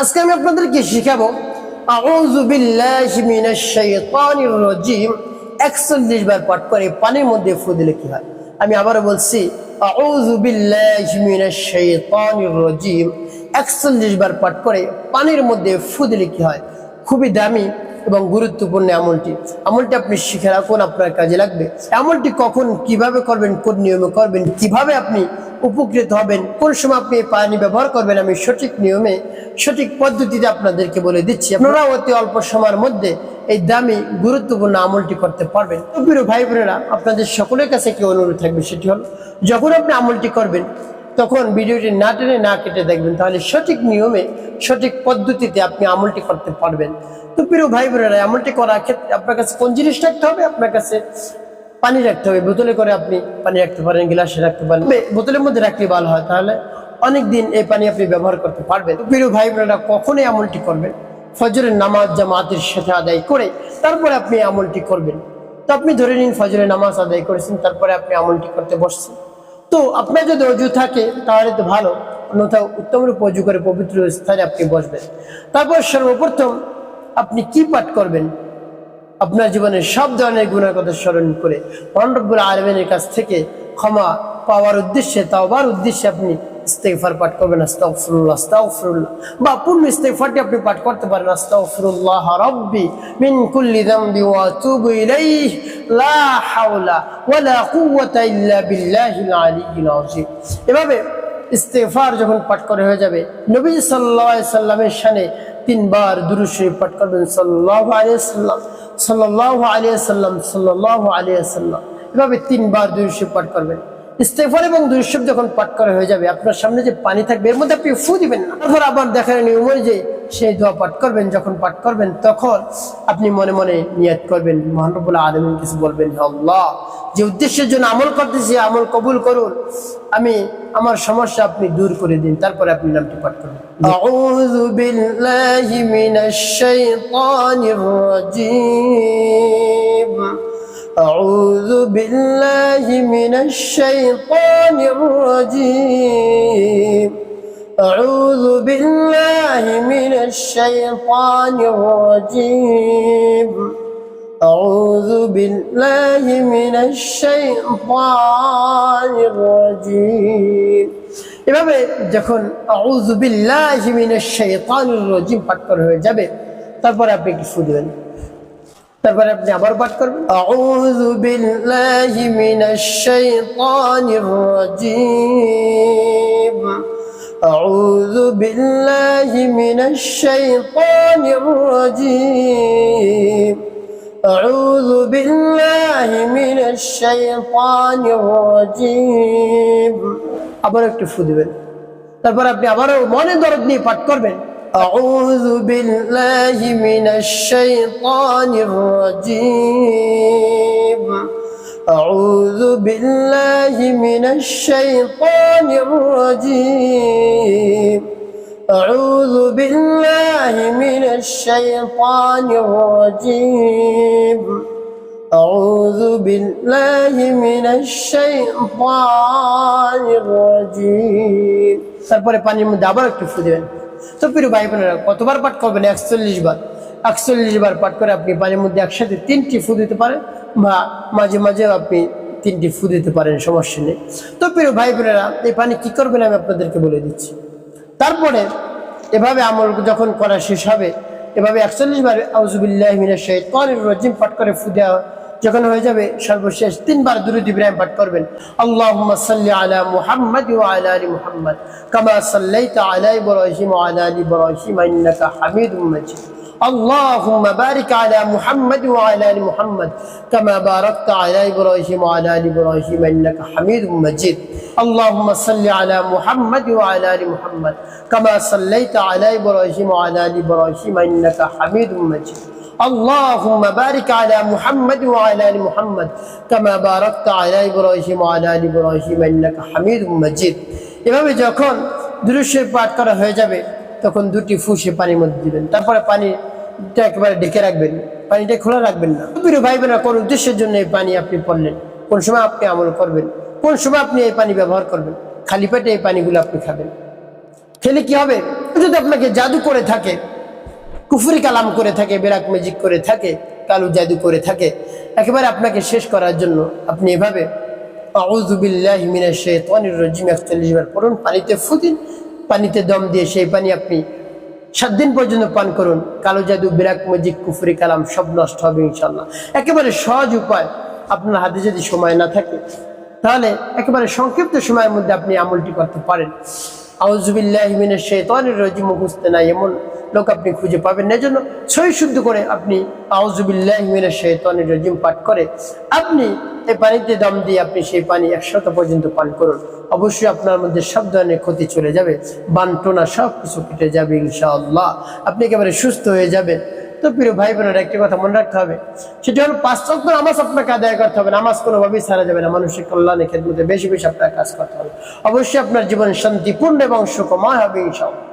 আজকে আমি আপনাদেরকে শিখাবো রাজিম 41 বার পাঠ করে পানির মধ্যে ফু দিলে হয়? আমি আবারও বলছি রাজিম 41 বার পাঠ করে পানির মধ্যে ফু দিলে কি হয়? খুবই দামি এবং গুরুত্বপূর্ণ আমলটি। আমলটি আপনি শিখে রাখুন, আপনার কাজে লাগবে। আমলটি কখন কীভাবে করবেন, কোন নিয়মে করবেন, কীভাবে আপনি উপকৃত হবেন, কোন সময় আপনি পানি ব্যবহার করবেন, আমি সঠিক নিয়মে সঠিক পদ্ধতিতে আপনাদেরকে বলে দিচ্ছি, আপনারা অতি অল্প সময়ের মধ্যে এই দামি, গুরুত্বপূর্ণ আমলটি করতে পারবেন। প্রিয় ভাই বোনেরা, আপনাদের সকলের কাছে কি অনুরোধ থাকবে, সেটি হলো, যখন আপনি আমলটি করবেন, তখন ভিডিওটি না টেনে না কেটে দেখবেন, তাহলে সঠিক নিয়মে, সঠিক পদ্ধতিতে আপনি আমলটি করতে পারবেন। তো প্রিয় ভাই বোনেরা, আমলটি করার ক্ষেত্রে আপনার কাছে কোন জিনিস রাখতে হবে? আপনার কাছে পানি রাখতে হবে। বোতলে করে আপনি পানি রাখতে পারেন, গ্লাসে রাখতে পারেন। বোতলের মধ্যে রাখলে ভালো হয়, তাহলে অনেক দিন এই পানি আপনি ব্যবহার করতে পারবেন। প্রিয় ভাই বোনেরা কখনই আমলটি করবেন ফজরের নামাজ জামাতের সাথে আদায় করে তারপরে আপনি আমলটি করবেন। তো আপনি ধরে নিন, ফজরের নামাজ আদায় করেছেন, তারপরে আপনি আমলটি করতে বসছেন। তো আপনার যদি অজু থাকে, তাহলে তো ভালো। অন্যথা উত্তম রূপ অজু করে পবিত্র স্থানে আপনি বসবেন। তারপর সর্বপ্রথম আপনি কি পাঠ করবেন? আপনার জীবনের সব ধরনের গুণের কথা স্মরণ করে মহানরব্বুল আলমিনের কাছ থেকে ক্ষমা পাওয়ার উদ্দেশ্যে, তাওবার উদ্দেশ্যে আপনি ইস্তেগফার পাঠ করবেন, আস্তাগফিরুল্লাহ আস্তাগফিরুল্লাহ। বা পূর্ণ ইস্তেগফারটি আপনি পাঠ করতে পারেন, আস্তাগফিরুল্লাহ রাব্বি মিন কুল্লি যামবি ওয়া আতুবু ইলাইহি, লা হাওলা ওয়ালা কুওয়াতা ইল্লা বিল্লাহিল আলিয়্যিল আযীম। এভাবে ইস্তেগফার যখন পাঠ করে হয়ে যাবে, নবী সাল্লাল্লাহু আলাইহি সাল্লামের শানে তিনবার দুরূদ শরীফ পাঠ করবেন, সাল্লাল্লাহু আলাইহি সাল্লাম, সাল্লাল্লাহু আলাইহি সাল্লাম, সাল্লাল্লাহু আলাইহি সাল্লাম। এভাবে তিনবার দুরূদ শরীফ পাঠ করবেন। ইস্তেফার এবং দুরুশব যখন পাঠ করা হয়ে যাবে, আপনার সামনে যে পানি থাকবে, এর মধ্যে আপনি ফু দিবেন না। তারপর আবার দেখার নিয়ম যে সেই দোয়া পাঠ করবেন, যখন পাঠ করবেন, তখন আপনি মনে মনে নিয়াত করবেন মহানবুল্লাহ আলমিন কিছু বলবেন, হে আল্লাহ, যে উদ্দেশ্যের জন্য আমল করতেছি, আমল কবুল করুন, আমি আমার সমস্যা আপনি দূর করে দিন, তারপরে আপনি নামটি পাঠ রাজীম। أعوذ بالله من الشيطان الرجيم أعوذ بالله من الشيطان الرجيم أعوذ بالله من الشيطان الرجيم এভাবে যখন আউযু বিল্লাহি মিনাশ শাইতানির রাজিম পাঠ করা হয়ে যাবে তারপরে আপনি কি ফু দিবেন তারপরে আপনি আবার পাঠ করবেন। আউযু বিল্লাহি মিনাশ শাইতানির রাজীম। আউযু বিল্লাহি মিনাশ শাইতানির রাজীম। আউযু বিল্লাহি মিনাশ শাইতানির রাজীম। আবার একটু ফু দিবেন। তারপর আপনি আবারও মনে দরদ নিয়ে পাঠ করবেন। أعوذ بالله من الشيطان الرجيم أعوذ بالله من الشيطان الرجيم أعوذ بالله من الشيطان الرجيم أعوذ بالله من الشيطان الرجيم তারপরে পানির মধ্যে আবার একটু ফু দেবেন তো প্রিয় ভাই বোনেরা, কতবার পাঠ করবেন? একচল্লিশ বার। একচল্লিশ বার পাঠ করে আপনি পানির মধ্যে একসাথে তিনটি ফু দিতে পারেন বা মাঝে মাঝে আপনি তিনটি ফু দিতে পারেন, সমস্যা নেই। তো প্রিয় ভাই বোনেরা, এই পানি কী করবেন আমি আপনাদেরকে বলে দিচ্ছি। তারপরে এভাবে আমল যখন করা শেষ হবে, এভাবে একচল্লিশ বার আউজুবিল্লাহ মিনা শহীদ রজিম পাঠ করে ফু দেওয়া যখন হয়ে যাবে সর্বশেষ তিনবার দুরুদ ইব্রাহিম পাঠ করবেন আল্লাহুম্মা সাল্লি আলা মুহাম্মাদ ওয়া আলা আলি মুহাম্মাদ কামা সাল্লাইতা আলা ইব্রাহিম ওয়া আলা আলি ইব্রাহিম ইন্নাকা হামিদুম মাজিদ اللهم بارك على محمد وعلى ال محمد كما باركت على ابراهيم وعلى ال ابراهيم انك حميد مجيد اللهم صل على محمد وعلى ال محمد كما صليت على ابراهيم وعلى ال ابراهيم انك حميد مجيد اللهم بارك على محمد وعلى ال محمد كما باركت على ابراهيم وعلى ال ابراهيم انك حميد مجيد এভাবে যখন দুরুশে পাঠ করা হয়ে যাবে তখন দুটি ফুসে পানির মধ্যে দিবেন তারপরে পানিটা একেবারে ঢেকে রাখবেন পানিটা খোলা রাখবেন না প্রিয় ভাই বোনেরা কোন উদ্দেশ্যের জন্য এই পানি আপনি পড়লেন কোন সময় আপনি আমল করবেন কোন সময় আপনি এই পানি ব্যবহার করবেন খালি পেটে এই পানিগুলো আপনি খাবেন খেলে কি হবে যদি আপনাকে জাদু করে থাকে কুফুরি কালাম করে থাকে, বেরাক ম্যাজিক করে থাকে, কালু জাদু করে থাকে। একেবারে আপনাকে শেষ করার জন্য আপনি এভাবে আউযুবিল্লাহি মিনাশ শাইতানির রাজিম 41 বার পড়ুন, পানিতে ফুদিন, পানিতে দম দিয়ে সেই পানি আপনি সাত দিন পর্যন্ত পান করুন। কালো জাদু, বিরাক মজিক কুফরি কালাম সব নষ্ট হবে ইনশাল্লাহ একেবারে সহজ উপায়, আপনার হাতে যদি সময় না থাকে, তাহলে একেবারে সংক্ষিপ্ত সময়ের মধ্যে আপনি আমলটি করতে পারেন। আউজুবিল্লাহ মিনের শেতানির রাজিম মুখস্থ নাই এমন লোক আপনি খুঁজে পাবেন না। জন্য সই শুদ্ধ করে আপনি আউজুবিল্লাহ মিনের শেতানির রাজিম পাঠ করে আপনি এই পানিতে দম দিয়ে আপনি সেই পানি একশত পর্যন্ত পান করুন। অবশ্যই আপনার মধ্যে সব ধরনের ক্ষতি চলে যাবে, বান্টনা সব কিছু কেটে যাবে ইনশাআল্লাহ। আপনি একেবারে সুস্থ হয়ে যাবেন। তো প্রিয় ভাই বোনের একটি কথা মনে রাখতে হবে, সেটি হলো পাঁচ চক্র নামাজ আপনাকে আদায় করতে হবে, নামাজ কোনোভাবেই ছাড়া যাবে না। মানুষের কল্যাণে ক্ষেত্রে বেশি বেশি আপনার কাজ করতে হবে। অবশ্যই আপনার জীবন শান্তিপূর্ণ এবং সুখময় হবে ইনশাআল্লাহ।